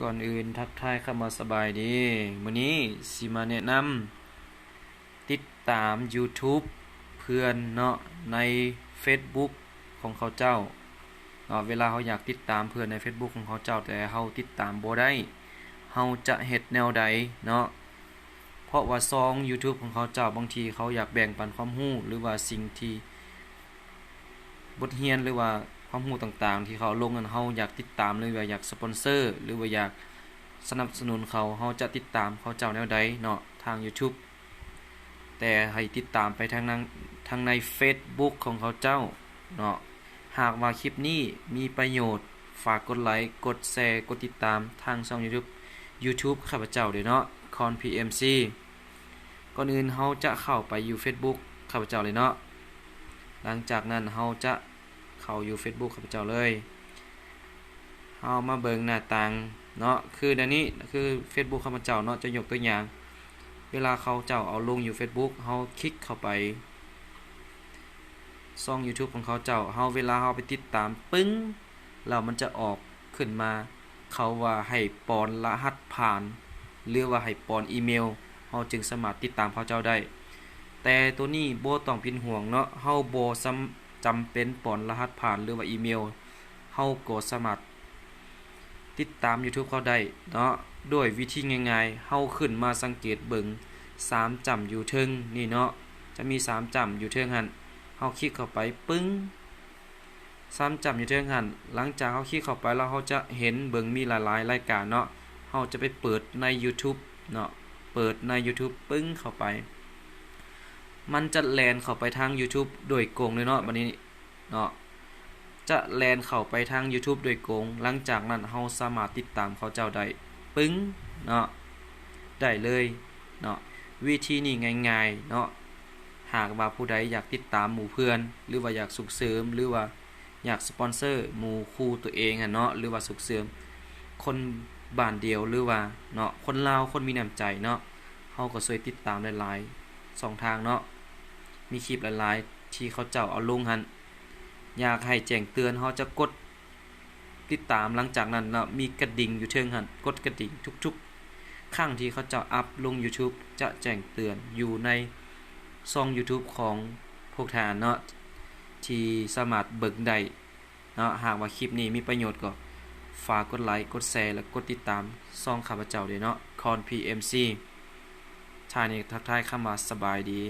ก่อนอื่นทักทายเข้ามาสบายดีวันนี้สิมาแนะนำติดตาม YouTube เพื่อนเนาะใน Facebook ของเขาเจ้าเนาะเวลาเขาอยากติดตามเพื่อนใน Facebook ของเขาเจ้าแต่เขาติดตามบ่ได้เขาจะเฮ็ดแนวใดเนาะเพราะว่าซอง YouTube ของเขาเจ้าบางทีเขาอยากแบ่งปันความรู้หรือว่าสิ่งที่บทเรียนหรือว่า ความรู้ต่างๆ ที่เขาลงกันเฮาอยากติดตามหรือว่าอยากสปอนเซอร์ หรือว่าอยากสนับสนุนเขาเฮาจะติดตามเขาเจ้าแนวใดเนาะทาง YouTube แต่ให้ติดตามไปทางนั้นทางใน Facebook ของเขาเจ้าเนาะหากว่าคลิปนี้มีประโยชน์ฝากกดไลค์กดแชร์กดติดตามทางช่อง YouTube YouTube ข้าพเจ้าเด้อเนาะ Con PMC ก่อนอื่นเฮาจะเข้าไปอยู่ Facebook ข้าพเจ้าเลยเนาะหลังจากนั้นเฮาจะ เข้าอยู่ Facebook ข้าพเจ้าเลยเฮามาเบิ่งหน้าต่างเนาะคือดันนี้คือ Facebook ข้าพเจ้าเนาะจะยกตัวอย่าง เวลาเขาเจ้าเอาลงอยู่ Facebook เฮาคลิกเข้าไปช่อง YouTube ของเขาเจ้าเฮาเวลาเฮาไปติดตามปึ้งแล้วมันจะออกขึ้นมาเขาว่าให้ปอนรหัสผ่าน หรือว่าให้ปอนอีเมลเฮาจึงสามารถติดตามเขาเจ้าได้ แต่ตัวนี้โบต้องเป็นห่วงเนาะเฮาโบ จำเป็นปอนรหัสผ่านหรือว่าอีเมลเฮาก็สามารถติดตาม YouTube เขาได้เนาะด้วยวิธีง่ายๆเฮาขึ้นมาสังเกตเบิง3จำอยู่เทิงนี่เนาะจะมี 3จำอยู่เทิงหั่นเฮาคลิกเข้าไปปึ้ง3จำอยู่เทิงหั่นหลังจากเฮาคลิกเข้าไปแล้วเฮาจะเห็นเบิงมีหลายๆรายการเนาะเฮาจะไปเปิดใน YouTube เนาะเปิดใน YouTube ปึ้งเข้าไป มันจะแลนเข้าไปทาง YouTube โดยโกงเลยเนาะบัดนี้เนาะจะแลนเข้าไปทาง YouTube โดยโกง หลังจากนั้นเฮาสามารถติดตามเขาเจ้าได้ปึ้งเนาะได้เลยเนาะวิธีนี้ง่ายๆเนาะหากว่าผู้ใดอยากติดตามหมู่เพื่อน หรือว่าอยากสุกเสริมหรือว่าอยากสปอนเซอร์หมู่คู่ตัวเองอะเนาะหรือว่าสุกเสริม คนบ้านเดียวหรือว่าเนาะคนลาวคนมีน้ำใจเนาะเฮาก็ช่วยติดตามหลายๆสองทางเนาะ มีคลิปหลายๆ ที่เขาเจ้าเอาลงหันอยากให้แจ้งเตือนเขาจะกดติดตามหลังจากนั้นแล้วมีกระดิ่งอยู่เทิงหันกดกระดิ่งทุกๆครั้งที่เขาเจ้าอัพลง YouTube จะแจ้งเตือนอยู่ในช่อง YouTube ของพวกทานเนาะที่สามารถเบิกได้เนาะหากว่าคลิปนี้มีประโยชน์ก็ฝากกดไลค์กดแชร์และกดติดตามช่องข้าพเจ้าด้วยเนาะ Con PMC ท่านี้ทักทายเข้ามาสบายดี